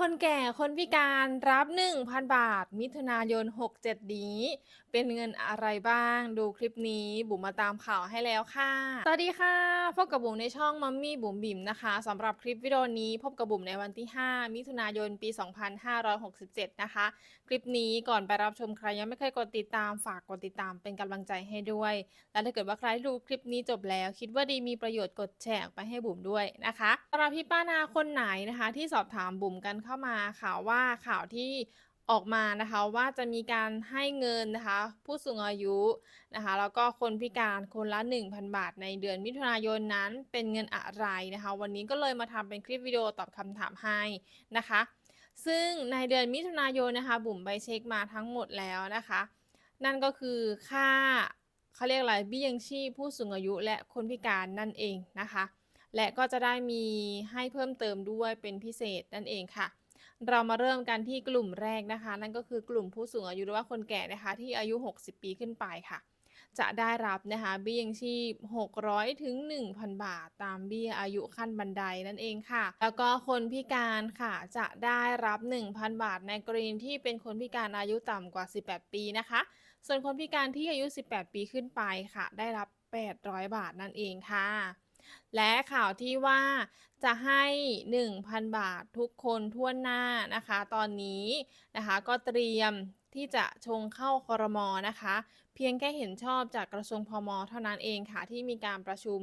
คนแก่คนพิการรับ 1,000 บาท มิถุนายน 67 นี้เป็นเงินอะไรบ้าง ดูคลิปนี้บุ๋มมาตามข่าวให้แล้วค่ะ สวัสดีค่ะพบกับบุ๋มในช่องมัมมี่บุ๋มบิ๋มนะคะสำหรับคลิปวิดีโอนี้พบกับบุ๋มในวันที่ 5 มิถุนายนปี 2567 นะคะ คลิปนี้ก่อนไปรับชมใครยังไม่เคยกดติดตามฝากกดติดตามเป็นกำลังใจให้ด้วย และถ้าเกิดว่าใครดูคลิปนี้จบแล้ว คิดว่าดีมีประโยชน์กดแชร์ไปให้บุ๋มด้วยนะคะสำหรับพี่ป้านาคนไหนนะคะ ที่สอบถามบุ๋มกันเข้ามาค่ะว่าข่าวที่ ออกมานะคะว่าจะมีการให้เงินนะคะผู้สูงอายุนะคะแล้วก็คนพิการคนละ 1,000 บาทในเดือนมิถุนายนนั้นเป็นเงินอะไรนะคะ วันนี้ก็เลยมาทำเป็นคลิปวิดีโอตอบคำถามให้นะคะ ซึ่งในเดือนมิถุนายนนะคะ บุ๋มไปเช็คมาทั้งหมดแล้วนะคะ นั่นก็คือค่าเขาเรียกอะไรเบี้ยยังชีพผู้สูงอายุและคนพิการนั่นเองนะคะ และก็จะได้มีให้เพิ่มเติมด้วยเป็นพิเศษนั่นเองค่ะ เรามาเริ่มกันที่กลุ่มแรกนะคะ นั่นก็คือกลุ่มผู้สูงอายุหรือว่าคนแก่นะคะ ที่อายุ 60 ปีขึ้นไปค่ะ จะได้รับนะคะเบี้ยยังชีพ 600 ถึง 1,000 บาท ตามเบี้ยอายุขั้นบันไดนั่นเองค่ะ แล้วก็คนพิการค่ะจะได้รับ 1,000 บาทในกรณีที่เป็นคนพิการอายุต่ำกว่า 18 ปีนะคะ ส่วนคนพิการที่อายุ 18 ปีขึ้นไปค่ะ ได้รับ 800 บาทนั่นเองค่ะ และข่าวที่ว่าจะให้ 1,000 บาททุกคนทั่วหน้านะคะ ตอนนี้นะคะก็เตรียมที่จะชงเข้าคอรมอนะคะ เพียงแค่เห็นชอบจากกระทรวงพอมเท่านั้นเองค่ะที่มีการประชุม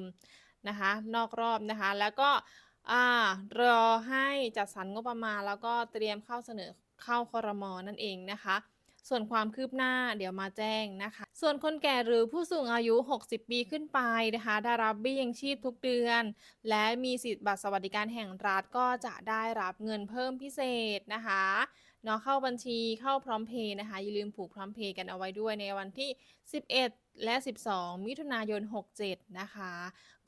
นะคะ นอกรอบนะคะ แล้วก็รอให้จัดสรรงบประมาณ แล้วก็เตรียมเข้าเสนอเข้าคอรมอนั่นเองนะคะ ส่วนความคืบหน้าเดี๋ยวมาแจ้งนะคะ ส่วนคนแก่หรือผู้สูงอายุ 60 ปีขึ้นไปนะคะ ได้รับเบี้ยยังชีพทุกเดือน และมีสิทธิ์บัตรสวัสดิการแห่งรัฐก็จะได้รับเงินเพิ่มพิเศษนะคะเนาะเข้าบัญชีเข้าพร้อมเพย์นะคะ อย่าลืมผูกพร้อมเพย์กันเอาไว้ด้วยในวันที่ 11และ 12 มิถุนายน 67 นะคะ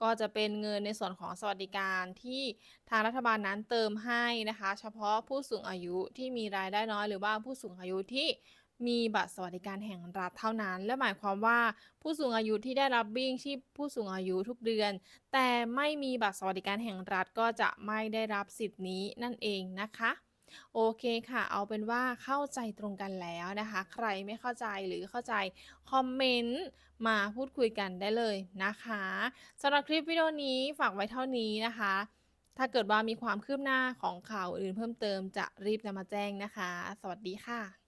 ก็จะเป็นเงินในส่วนของสวัสดิการที่ทางรัฐบาลนั้นเติมให้นะคะ เฉพาะผู้สูงอายุที่มีรายได้น้อยหรือว่าผู้สูงอายุที่ มีบัตรสวัสดิการแห่งรัฐเท่านั้น และหมายความว่าผู้สูงอายุที่ได้รับเบี้ยยังชีพผู้สูงอายุทุกเดือน แต่ไม่มีบัตรสวัสดิการแห่งรัฐก็จะไม่ได้รับสิทธิ์นี้นั่นเองนะคะ โอเคค่ะ เอาเป็นว่าเข้าใจตรงกันแล้วนะคะ ใครไม่เข้าใจหรือเข้าใจคอมเมนต์มาพูดคุยกันได้เลยนะคะสำหรับคลิปวิดีโอนี้ฝากไว้เท่านี้นะคะถ้าเกิดว่ามีความคืบหน้าของข่าวอื่นเพิ่มเติมจะรีบนำมาแจ้งนะคะ สวัสดีค่ะ